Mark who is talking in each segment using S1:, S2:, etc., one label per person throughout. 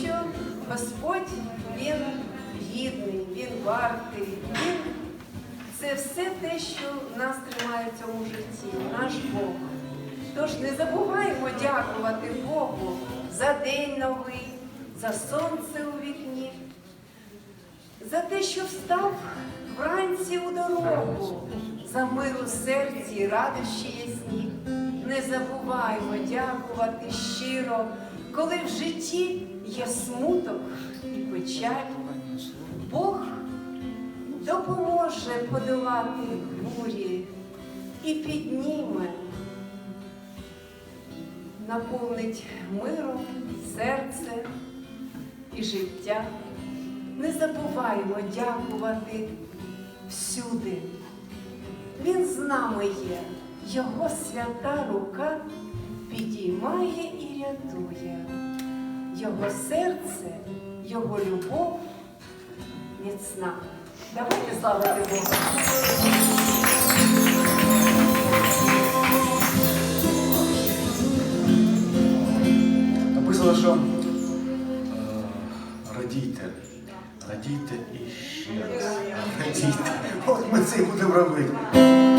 S1: що Господь Він гідний, Він вартий, Він це все те, що нас тримає в цьому житті, наш Бог. Тож не забуваємо дякувати Богу за день новий, за сонце у вікні, за те, що встав вранці у дорогу, за мир у серці і радощі ясні. Не забуваємо дякувати щиро, коли в житті є смуток і печаль. Бог допоможе подолати бурі і підніме, наповнить миром серце і життя. Не забуваємо дякувати всюди. Він з нами є, Його свята рука підіймає і рятує. Його серце, Його любов міцна. Давайте славити Бога.
S2: Написано, що е, радійте, радійте і ще раз. Радійте. От ми це будемо робити.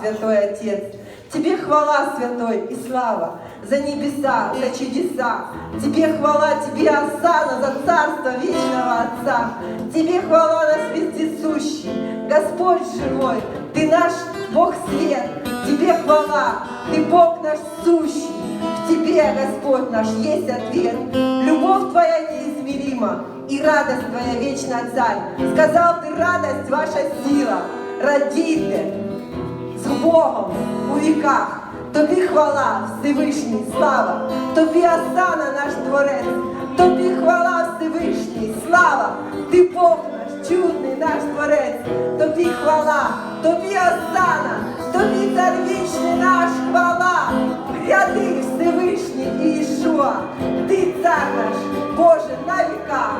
S3: Святой Отец. Тебе хвала, Святой, и слава за небеса, за чудеса. Тебе хвала, Тебе осана за царство вечного Отца. Тебе хвала нас вездесущий, Господь живой, Ты наш Бог свет. Тебе хвала, Ты Бог наш сущий. В Тебе, Господь наш, есть ответ. Любовь Твоя неизмерима, и радость Твоя вечна, Царь. Сказал Ты, радость ваша сила, родите Богом у віках. Тобі хвала, Всевишній, слава, тобі осана наш творець, тобі хвала Всевишній, слава, ти Бог наш, чудний наш творець, тобі хвала, тобі осана, тобі цар вічний наш хвала, гряди Всевишній Іешуа, ти цар наш, Боже, на віках.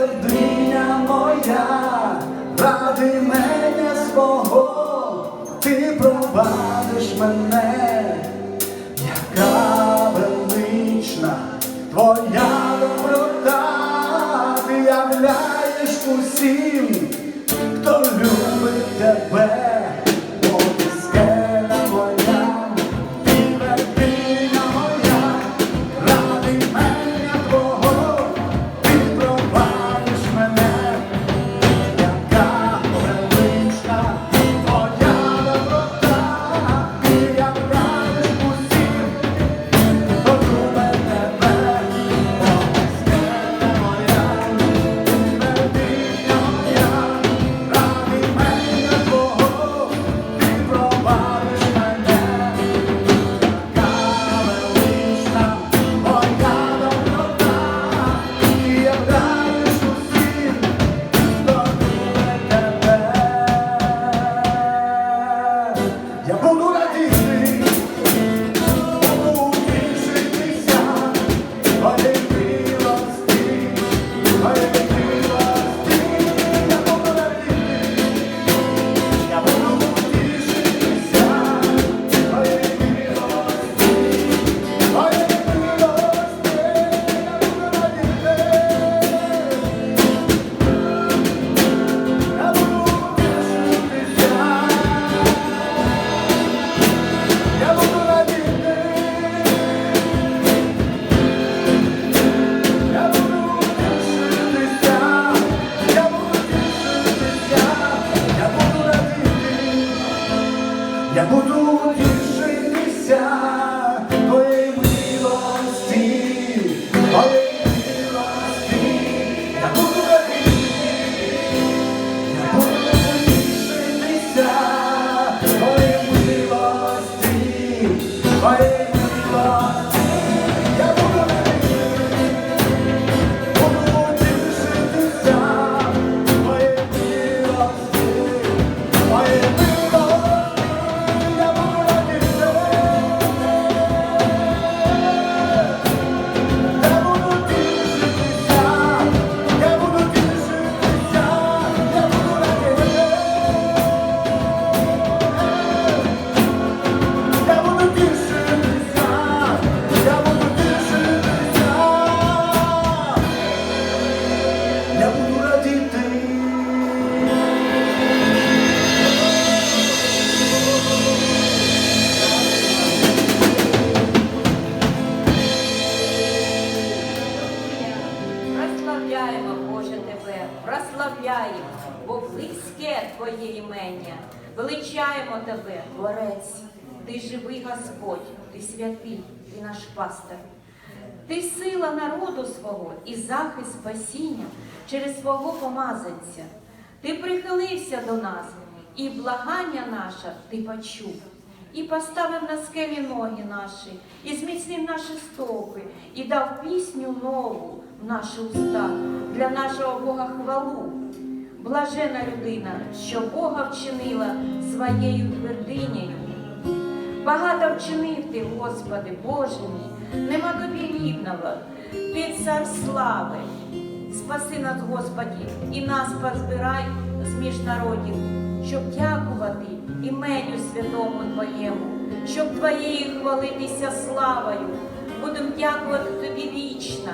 S2: Ти твердиня моя, ради мене свого, ти провадиш мене, яка велична твоя доброта, ти являєш усім
S4: пастир. Ти сила народу свого і захист спасіння через свого помазанця. Ти прихилився до нас, і благання наше ти почув. І поставив на скелі ноги наші, і зміцнив наші стопи, і дав пісню нову в наші уста для нашого Бога хвалу. Блажена людина, що Бога вчинила своєю твердинею. Багато вчинив ти, Господи, Боже мій, нема тобі рівного, ти цар слави. Спаси нас, Господі, і нас позбирай з між народів, щоб дякувати іменю святому Твоєму, щоб Твоєю хвалитися славою. Будем дякувати Тобі вічно,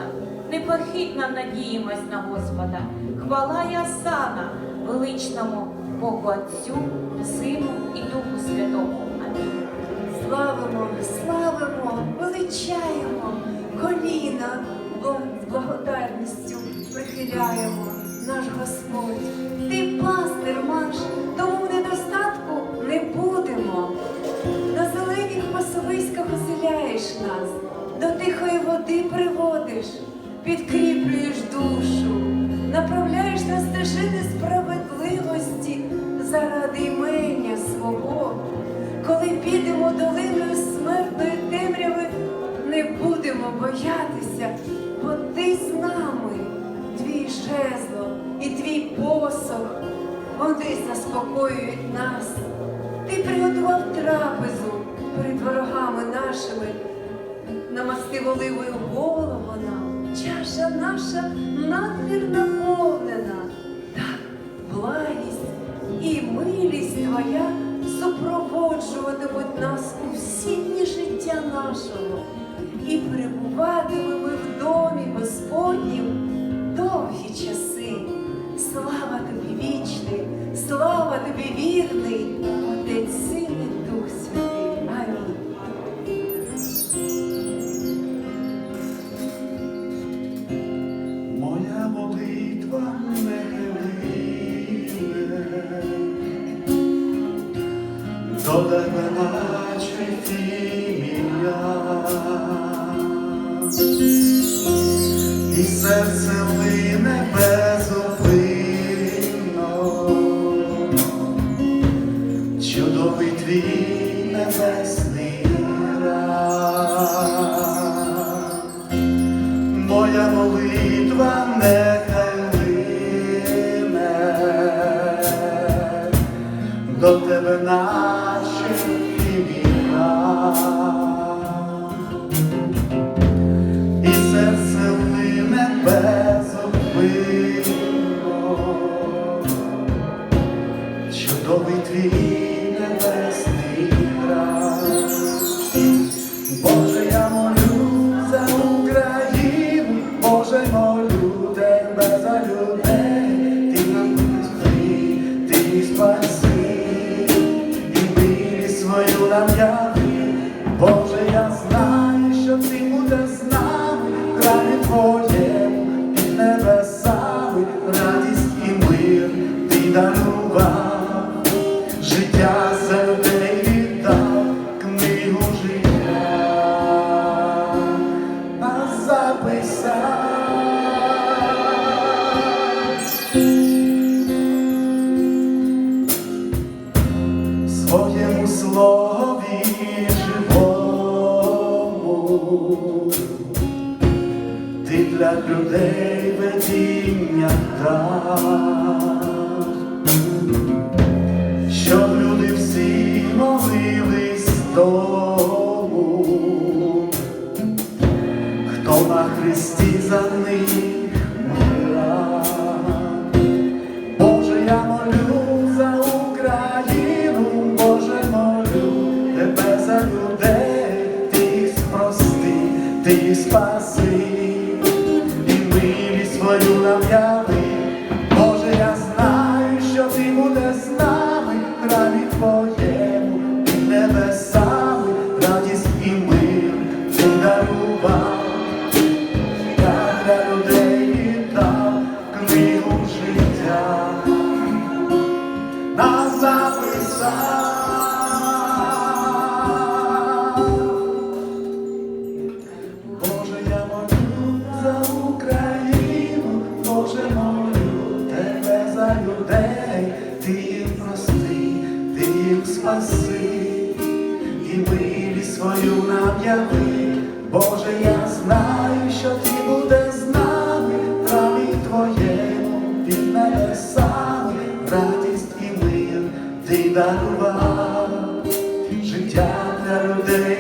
S4: непохитно надіємось на Господа. Хвала і осана величному Богу Отцю, Сину і Духу Святому. Амінь.
S1: Славимо, славимо, величаємо, коліна бо- з благодарністю прихиляємо наш Господь. Ти пастир наш, тому недостатку не будемо. На зеленіх пасовиськах оселяєш нас, до тихої води приводиш, підкріплюєш душу, направляєш на стежини справедливості заради імення свого. Коли підемо долиною смертної темряви, не будемо боятися, бо ти з нами, твій жезло і твій посох, вони заспокоюють нас. Ти приготував трапезу перед ворогами нашими, намастив оливою голову нам, чаша наша надмір наповнена. Так, благість і милість Твоя супроводжуватимуть нас у всі дні життя нашого, і перебуватимемо ми в домі Господнім довгі часи. Слава тобі вічний, слава тобі вірний,
S2: Моя молитва нехай лине до тебе наші свою дав,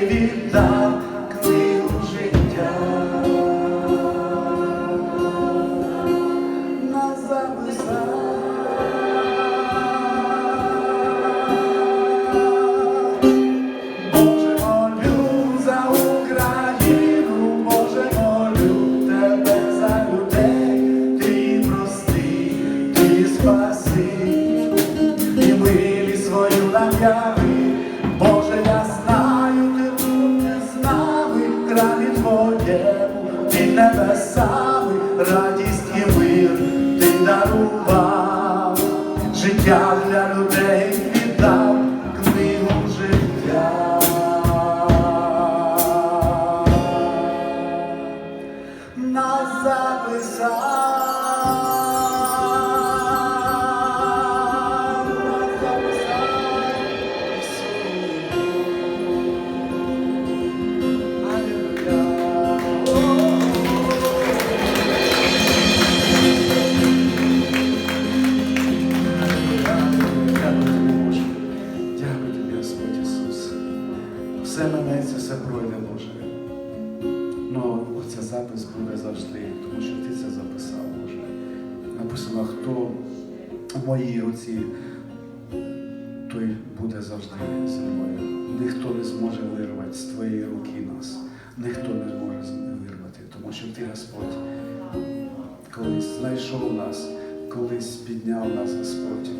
S2: людей віддав, дарував, життя для людей запис буде завжди, тому що ти це записав, Боже. Написано, хто в моїй руці, той буде завжди зі мною. Ніхто не зможе вирвати з твоєї руки нас. Ніхто не зможе вирвати, тому що ти, Господь, колись знайшов нас, колись підняв нас, Господь,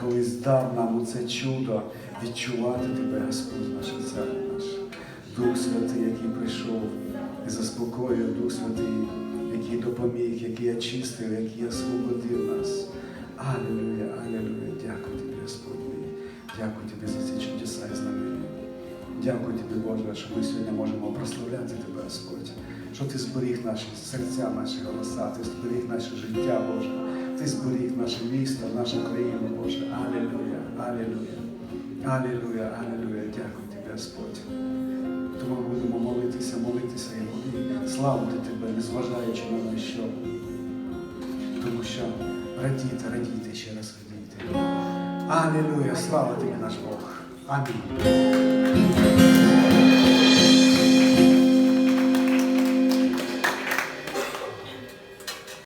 S2: колись дав нам оце чудо відчувати тебе, Господь, наш цар наш. Дух Святий, який прийшов і заспокоїв, Дух Святий, який допоміг, який очистив, який освободив нас. Алілуя, алілуя. Дякую тобі, Господь. Дякую тобі за ці чудеса і знамення. Дякую тобі, Боже, що ми сьогодні можемо прославляти тебе, Господь. Що ти зберіг наші серця, наші голоса, ти зберіг наше життя, Боже. Ти зберіг наше місто, нашу країну, Боже. Алілуя, алілуя. Алілуя, алілуя. Дякую тобі, Господь. Тому будемо молитися, молитися і славити тебе, незважаючи на що. Тому що радійте, радійте, ще раз радійте. Алілуя, слава тобі наш Бог. Амінь.